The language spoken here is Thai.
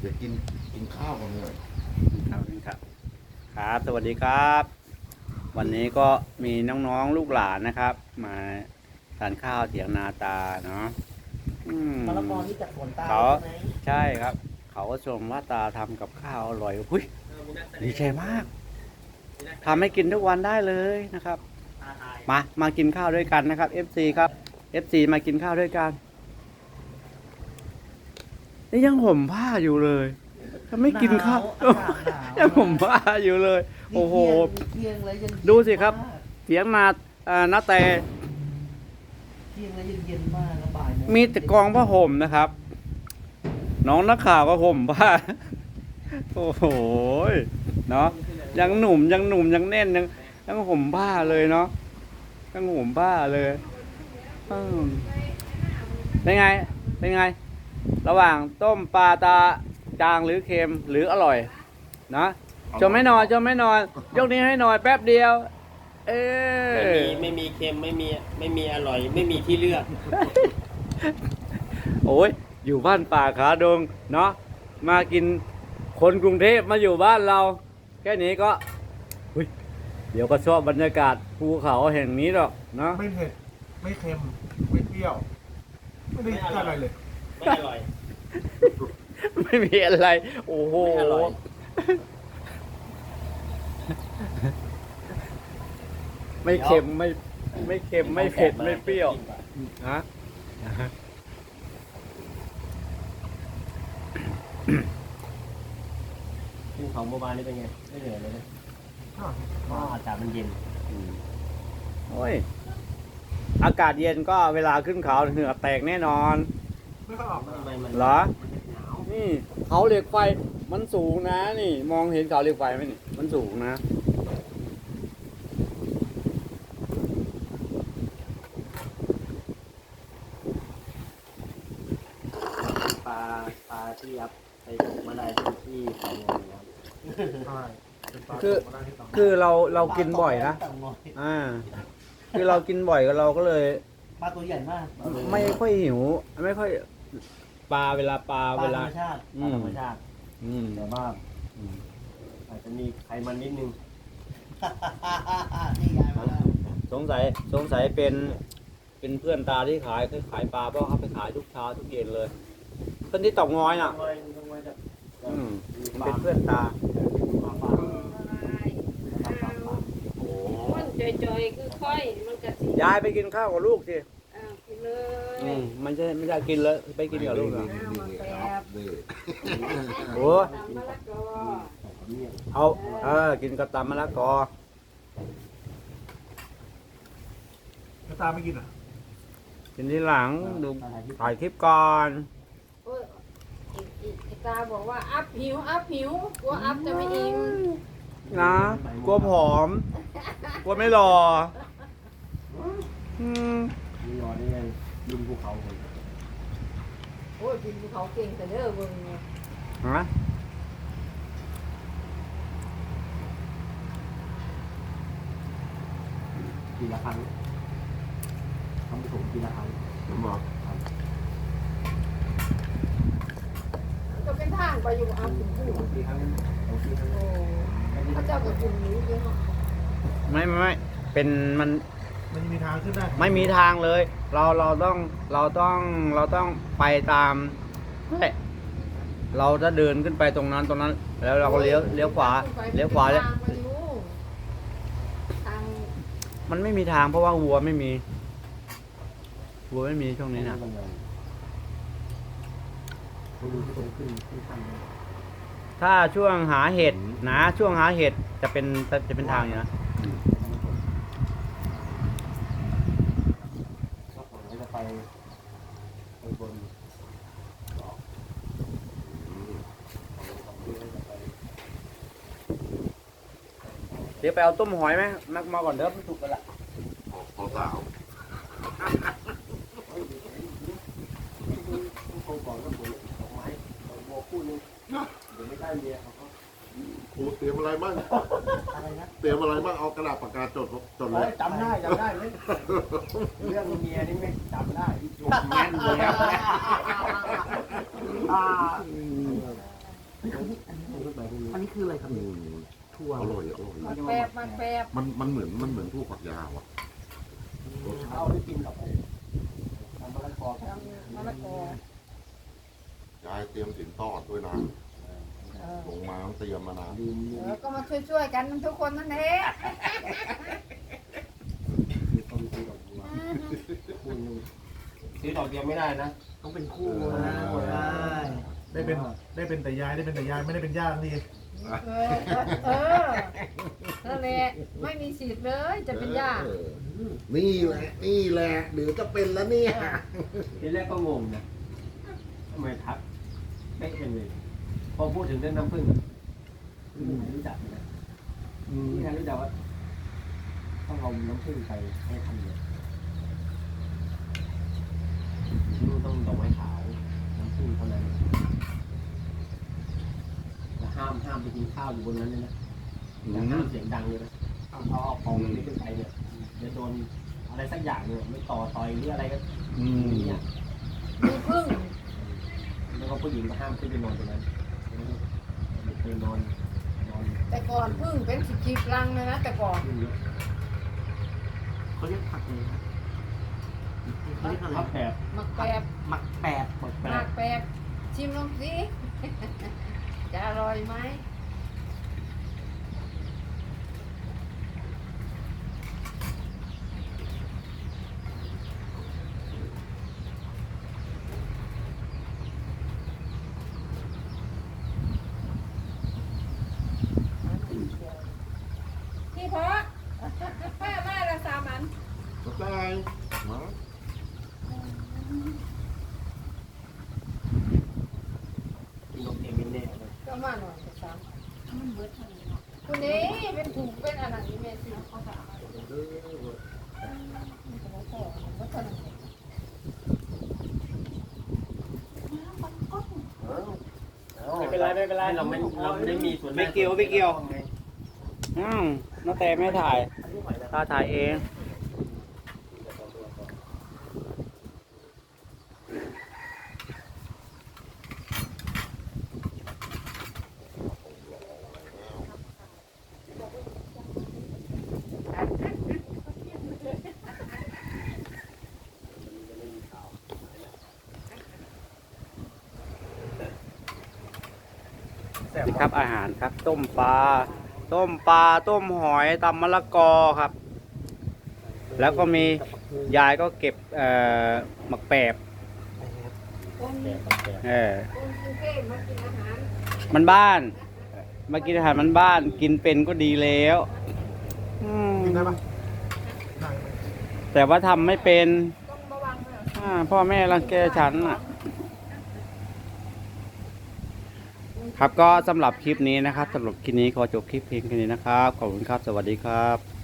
เดี๋ยวกินกินข้าวกันเลยครับครับ ครับ สวัสดีครับ วันนี้ก็มีน้องๆลูกหลานนะครับ มาทานข้าวเถียงนาตาเนาะอืมมะละกอที่จากสวนตาเขาใช่ไหมใช่ครับ เขาก็ชมว่าตาทำกับข้าวอร่อยหุ้ยดีใจมากทำให้กินทุกวันได้เลยนะครับ มามากินข้าวด้วยกันนะครับ FC ครับ FC มากินข้าวด้วยกัน นี่ยังห่มผ้าอยู่เลยยังไม่กินข้าวหนาวอากาศหนาว ยังห่มผ้าอยู่เลยนี่โอ้โห เที่ยงเลยยังดูสิครับ เถียงนาเอ่อนาแต่เที่ยงแล้วยังเย็นมากแล้วบ่ายโงมีแต่กองผ้าห่มนะครับ น้องนักข่าวก็ห่มผ้า โอ้โหเนาะยังหนุ่มยังหนุ่มยังแน่นยังยังห่มผ้าเลยเนาะยังห่มผ้าเลยอืมเป็นไง เป็นไง ระหว่างต้มปลาตาจางหรือเค็มหรืออร่อย นะจมไม่นอนจมไม่นอน ยกนี้วให้หน่อยแป๊บเดียว เออไม่มีไม่มีเค็มไม่มีไม่มีอร่อย ไม่มีที่เลือก โอ้ยอยู่บ้านป่าขาดงเนาะมากินคนกรุงเทพมาอยู่บ้านเรา แค่นี้ก็อุ๊ยเดี๋ยวก็ชอบบรรยากาศภูเขาแห่งนี้หรอกเนาะไม่เผ็ดไม่เค็ม ไม่เปรี้ยว ไม่ได้อะไรเลย ไม่อร่อย ไม่มีอะไร โอ้โห ไม่อร่อย ไม่เค็มไม่ ไม่เค็มไม่เผ็ดไม่เปรี้ยวฮะขึ้นเขาเมื่อวานนี่เป็นไง ไม่เหนื่อยเลยนะเพราะอากาศมันเย็นโอ้ย อากาศเย็นก็เวลาขึ้นเขาเหงื่อแตกแน่นอน ไม่ค่อยออกทำไมมันเหรอมันหนาวนี่เขาเหล็กไฟมันสูงนะ นี่ มองเห็นเขาเหล็กไฟไหมนี่มันสูงนะ ปลาปลาที่ยับไปตกมาได้ที่เขางอนนะครับใช่เป็นปลาคือธรรมดาที่ต่างคือเราเรากินบ่อยนะ ปลาตกน้อยอ่า คือเรากินบ่อยก็เราก็เลย ปลาตัวใหญ่มากไม่ค่อยหิว ไม่ค่อย ปลาเวลาปลาปลาเวธรลา รมชาติอืปลาธมรรมชาติ อืมแต่ว่าอาจจะมีไขมันนิดนึง นี่ยายมาแล้วสงสัยสงสัยเป็น เป็นเพื่อนตาที่ขายคือขายปลาเพราะเขาไปขายทุกเช้าทุกเย็นเลยเพื่อนที่ตอกงอยน่ะต้องไว้ต้องไว้จะอืมมันเป็นเพื่อนตาปลาปลาปลาปลาปลาโอ้มันจอยๆคือค่อย มันกะสิยายไปกินข้าวกับลูกสิอ่ากิน เลยอืมมันจะไม่ได้กินเลยไปกินกับลูกอะนี่นี่ครับนี่โอ้ตำมะละกอเนี่ยเอาเออกินกระตำมะละกอแล้วตาไม่กินอะกินที่หลังดูปลาที่ถ่ายคลิปก่อนโอ้ยอีกอีกอีกตาบอกว่าอัพหิวอัพหิวกลัวอัพจะไม่อิ่มนะกลัวผอมกลัวไม่รออืม มีรอนได้ไงดินภูเขาเลยโอ้ยกินภูเขาเก่งแต่เด้อเบิ่งเนี่ยฮะปีละครั้งทำผสมปีละครั้งผมบอกมันก็เป็นทางไปอยู่อัพถึงผู้สองปีครั้งสองปีครั้งโอ้พระเจ้ากับคุณนี้เยอะมาก ไม่ไม่ไม่เป็นมัน มันจะมีทางขึ้นได้ไม่มีทางเลย เราเราต้องเราต้องเราต้องไปตามเฮ้ยเราจะเดินขึ้นไปตรงนั้นตรงนั้น แล้วเราก็เลี้ยวเลี้ยวขวาเลี้ยวขวาเลี้ยวทางไปอยู่ทางมันไม่มีทางเพราะว่าวัวไม่มีวัวไม่มีช่วงนี้นะคุณดูที่ตรงขึ้นขึ้นขั้นเลยถ้าช่วงหาเห็ดนะช่วงหาเห็ดจะเป็นจะเป็นทางอยู่นะ ก็ผมก็จะไปไปบนออกจะไป เดี๋ยวไปเอาต้มหอยไหมมักมาก่อนเด้อมันถูกกันละขอสาวเขาก่อนก็ผลดอกไม้ดอกบัวคู่นึงเดี๋ยวไม่ได้เมียเขาก็ครูเตรียมอะไรบ้าง อะไรนะเตรียมอะไรบ้างเอากระดาษปากกาจดจดเลยจำได้จำได้เลยเรื่องเมียนี่ไม่จำได้จบแม่นเลยอะอ่าคืออะไรครับอืเนี่ยมถั่วอร่อยอร่อยมันแปบมันแปบมันมันเหมือนมันเหมือนพวกฝักยาวอะเอาได้กินกับทำมะละกอทำมะละกอยายเตรียมสินทอดด้วยนะเออ ลงมาต้องเตรียมมานะลืมเออก็มาช่วยๆกันทุกคนนั่นเองมีต้นซื้อดอกบัวคุณซื้อดอกเดียวไม่ได้นะ ต้องเป็นคู่นะได้ได้เป็นได้เป็นแต่ยายได้เป็นแต่ยายไม่ได้เป็นย่าทันทีเออเออนั่นแหละไม่มีสิทธิ์เลยจะเป็นย่าออนี่แหละนี่แหละเดี๋ยวจะเป็นแล้วเนี่ยทีแรกก็งงนะทำไมทักไม่เป็นเลย พอพูดถึงเรื่องน้ำผึ้งอะไม่มีใครรู้จักเลยนะไม่มีใครรู้จักว่าต้องเอาน้ำผึ้งไปให้ทำเลยลูกต้องดอกไม้ขาวน้ำผึ้งเท่านั้นแล้วห้ามห้ามไปกินข้าวอยู่บนนั้นเลยนะอย่าห้ามเสียงดังเลยนะเอาเอาเอาของนี้ขึ้นไปเนี่ยเดี๋ยวโดนอะไรสักอย่างเนี่ยไม่ต่อต่อยหรืออะไรก็อืม เนี่ยมีพึ่ง แล้วก็ผู้หญิงก็ห้ามขึ้นไปนอนตรงนั้น ไปนอนนอนแต่ก่อนพึ่งเป็นสิบสิบรังเลยนะแต่ก่อนขึ้นเยอะเขาเรียกผักเลยครับเขาเรียกอะไรพับแผบหมักแปบหมักแปดหมดแผหมับ กแปบชิมลองสิ จะอร่อยไหม เพาะป้ามาละสามอันก็ได้มากินนมเองไม่แน่เลยก็มาหน่อยสามคุณนี้เป็นถูกเป็นอะไรนี่แม่สิเขาถามมาว่าเท่าไหร่ไม่เป็นไรไม่เป็นไรเราไม่เราไม่ได้มีส่วนไม่เกี่ยวไม่เกี่ยว อืม น้าแต่ไม่ถ่ายตาถ่ายเองนี่ครับอาหารครับต้มปลา ต้มปลาต้มหอยตำมะละกอครับ แล้วก็มียายก็เก็บเอ่อหมักแปบคนแผบแผบเออคนกรุงเทพมากินอาหารมันบ้าน มากินอาหารมันบ้าน กินเป็นก็ดีแล้วอืมกินได้ปะได้ไหมแต่ว่าทำไม่เป็นต้องระวังเลยอ่าพ่อแม่รังแกฉันอะ ครับก็สำหรับคลิปนี้นะครับสำหรับคลิปนี้ขอจบคลิปเพียงแค่นี้นะครับ ขอบคุณครับ สวัสดีครับ